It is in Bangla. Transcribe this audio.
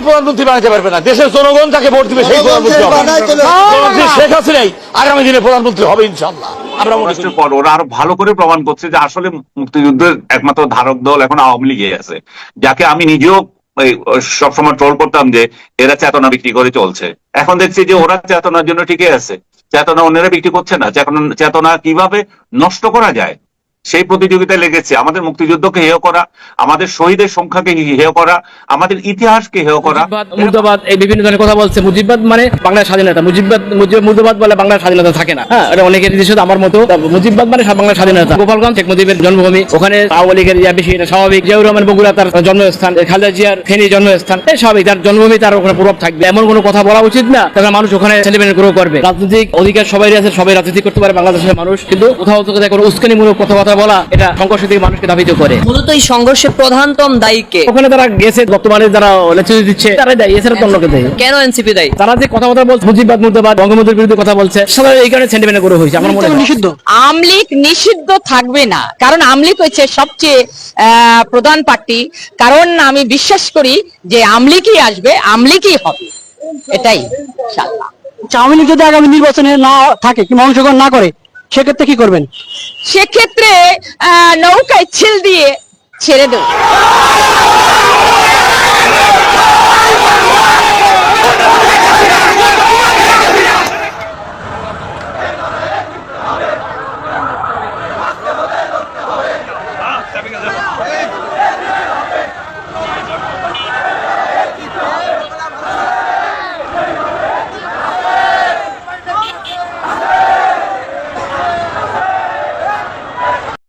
প্রধানমন্ত্রী বানাতে পারবে না। দেশের জনগণ যাকে ভোট দিবে সেই প্রধানমন্ত্রী শেখ হাসিনাই আগামী দিনে প্রধানমন্ত্রী হবে ইনশাল্লাহ আমরা পর ওরা আরও ভালো করে প্রমাণ করছে যে আসলে মুক্তিযুদ্ধের একমাত্র ধারক দল এখন আওয়ামী লীগে আছে। যাকে আমি নিজেও সবসময় ট্রোল করতাম যে এরা চেতনা বিক্রি করে চলছে। এখন দেখছি যে ওরা চেতনার জন্য টিকে আছে। চেতনা অন্যরা বিক্রি করছে না। চেতনা- চেতনা কীভাবে নষ্ট করা যায়? সেই প্রতিযোগিতায় লেগেছে। আমাদের মুক্তিযুদ্ধকে হেয় করা আমাদের শহীদের সংখ্যাকে হেয় করা আমাদের ইতিহাসকে হেয় করা। মুর্দাবাদ এই বিভিন্ন ধরনের কথা বলছে। মুজিববাদ মানে বাংলার স্বাধীনতা। মুজিববাদ মুজিব মুর্দাবাদ বলে বাংলার স্বাধীনতা থাকে না। হ্যাঁ। এটা অনেকের দেশে আমার মতো। মুজিববাদ মানে বাংলার স্বাধীনতা। গোপালগঞ্জ শেখ মুজিবের জন্মভূমি। ওখানে আওয়ামী লীগের ইয়া বেশি এটা স্বাভাবিক। জিয়াউর রহমান বগুড়া তার জন্মস্থান। খালেদা জিয়ার ফেনী জন্মস্থান। এই স্বাভাবিক। তার জন্মভূমি তার ওখানে প্রভাব থাকবে। এমন কোনো কথা বলা উচিত না। তাহলে মানুষ ওখানে সেলিব্রেট গ্রো করবে। রাজনৈতিক অধিকার সবাই আছে সবাই রাজনীতি করতে পারে বাংলাদেশের মানুষ। কিন্তু কোথাও থেকে কোনো উস্কানিমূলক কথাবার্তা বলা এটা সংঘর্ষ থেকে মানুষকে দাবিত করে। মূলত এই সংঘর্ষের প্রধানতম দায়ী কে? ওখানে তারা গেছে বর্তমানে যারা নেতৃত্ব দিচ্ছে তারাই দেয় এছাড়া তো অন্যকে দেয়? কেন এনসিপি দায়ী? তারা যে কথাবার্তা বলছে মুজিববাদ মুর্দাবাদ বঙ্গবন্ধুর বিরুদ্ধে কথা বলছে সাধারণত এই কারণে সেন্টিমেন্ট করে হয়েছে আমার মনে হয়। নিষিদ্ধ। আমলিক নিষিদ্ধ থাকবে না। কারণ আমলিক হচ্ছে সবচেয়ে আহ, প্রধান পার্টি। কারণ আমি বিশ্বাস করি যে আমলিকই আসবে আমলিকই হবে। এটাই ইনশাআল্লাহ। আওয়ামী লীগ যদি আগামী নির্বাচনে না থাকে কিংবা অংশগ্রহণ না করে সেক্ষেত্রে কি করবেন? সেক্ষেত্রে নৌকায় ছিল দিয়ে ছেড়ে দেবো।